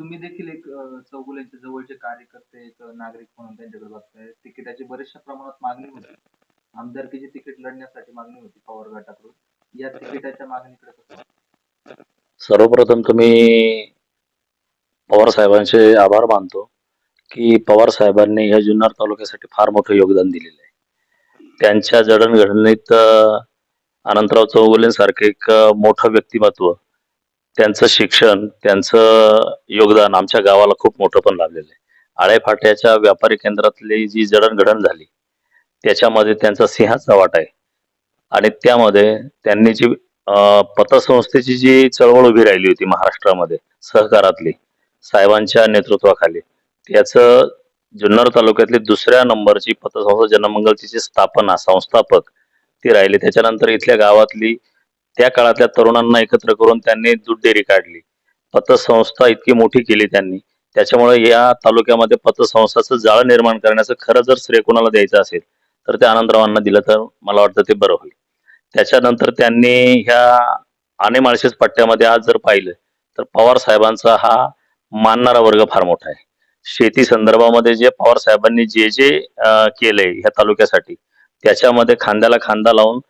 तुम्ही देखील एक अ, चौगुलेंच्या जवळचे कार्यकर्ते, एक नागरिक म्हणून त्यांच्याकडे बघताय. तिकिटाची बऱ्याचशा प्रमाणात मागणी होती. आमदारकीची तिकीट लढण्यासाठी मागणी होती पवार गटाकडून. या तिकिटाच्या मागणीकडे कसं? सर्वप्रथम तुम्ही पवार साहेबांचे आभार मानतो की पवार साहेबांनी ह्या जुन्नर तालुक्यासाठी फार मोठं योगदान दिलेलं आहे त्यांच्या जडणघडणीत अनंतराव चौगुलेंसारखे एक मोठं व्यक्तिमत्व त्यांचं शिक्षण त्यांचं योगदान आमच्या गावाला खूप मोठं पण लाभलेलं आहे. आळेफाट्याच्या व्यापारी केंद्रातली जी जडणघडण झाली त्याच्यामध्ये त्यांचा सिंहाचा वाटा आहे. आणि त्यामध्ये त्यांनी जी अं, पतसंस्थेची जी चळवळ उभी राहिली होती महाराष्ट्रामध्ये सहकारातली साहेबांच्या नेतृत्वाखाली त्याचं जुन्नर तालुक्यातली दुसऱ्या नंबरची पतसंस्था जनमंगलची जी स्थापना संस्थापक ती राहिली. त्याच्यानंतर इथल्या गावातली त्या काळातल्या तरुणांना एकत्र करून त्यांनी दूध डेअरी काढली. पतसंस्था इतकी मोठी केली त्यांनी. त्याच्यामुळे या तालुक्यामध्ये पतसंस्थाचं जाळं निर्माण करण्याचं खरं जर श्रेय कोणाला द्यायचं असेल तर ते आनंदरावांना दिलं तर मला वाटतं ते बरं होईल. त्याच्यानंतर त्यांनी ह्या आणे माळशेज पट्ट्यामध्ये आज जर पाहिलं तर पवार साहेबांचा हा मानणारा वर्ग फार मोठा आहे. शेती संदर्भामध्ये जे पवार साहेबांनी जे जे केलंय ह्या तालुक्यासाठी त्याच्यामध्ये खांद्याला खांदा लावून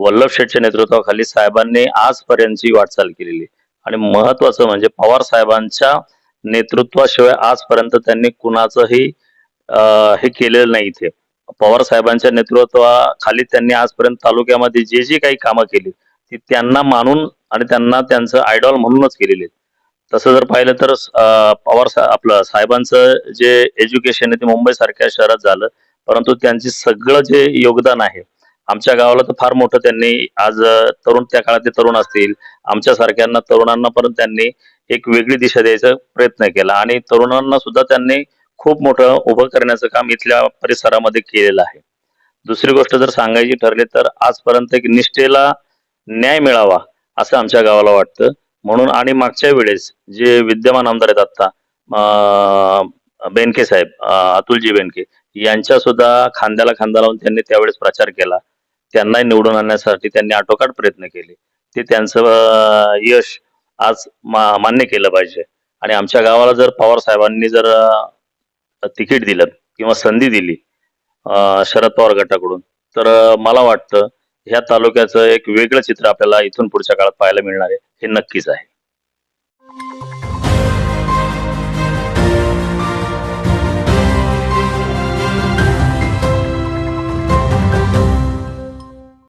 वल्लभ शेठच्या नेतृत्वाखाली साहेबांनी आजपर्यंतची वाटचाल केलेली. आणि महत्वाचं म्हणजे पवार साहेबांच्या नेतृत्वाशिवाय आजपर्यंत त्यांनी कुणाचंही हे केलेलं नाही इथे. पवार साहेबांच्या नेतृत्वाखाली त्यांनी आजपर्यंत तालुक्यामध्ये जे जे काही कामं केली ती त्यांना मानून आणि त्यांना त्यांचं आयडॉल म्हणूनच केलेली आहेत. तसं जर पाहिलं तर पवार सा आपलं साहेबांचं जे एज्युकेशन आहे ते मुंबई सारख्या शहरात झालं परंतु त्यांचे सगळं जे योगदान आहे आमच्या गावाला तर फार मोठं त्यांनी आज तरुण त्या काळातले तरुण असतील आमच्या सारख्यांना तरुणांना पण त्यांनी एक वेगळी दिशा द्यायचा प्रयत्न केला आणि तरुणांना सुद्धा त्यांनी खूप मोठं उभं करण्याचं काम इथल्या परिसरामध्ये केलेलं आहे. दुसरी गोष्ट जर सांगायची ठरली तर आजपर्यंत एक निष्ठेला न्याय मिळावा असं आमच्या गावाला वाटतं. म्हणून आणि मागच्या वेळेस जे विद्यमान आमदार आहेत आत्ता बेनके साहेब अतुलजी बेनके यांच्या सुद्धा खांद्याला खांदा लावून त्यांनी त्यावेळेस प्रचार केला. त्यांनाही निवडून आणण्यासाठी त्यांनी आटोकाट प्रयत्न केले. ते त्यांचं यश आज मा- मान्य केलं पाहिजे. आणि आमच्या गावाला जर पवार साहेबांनी जर तिकीट दिलं किंवा संधी दिली शरद पवार गटाकडून तर मला वाटतं ह्या तालुक्याचं एक वेगळं चित्र आपल्याला इथून पुढच्या काळात पाहायला मिळणार आहे. हे नक्कीच आहे.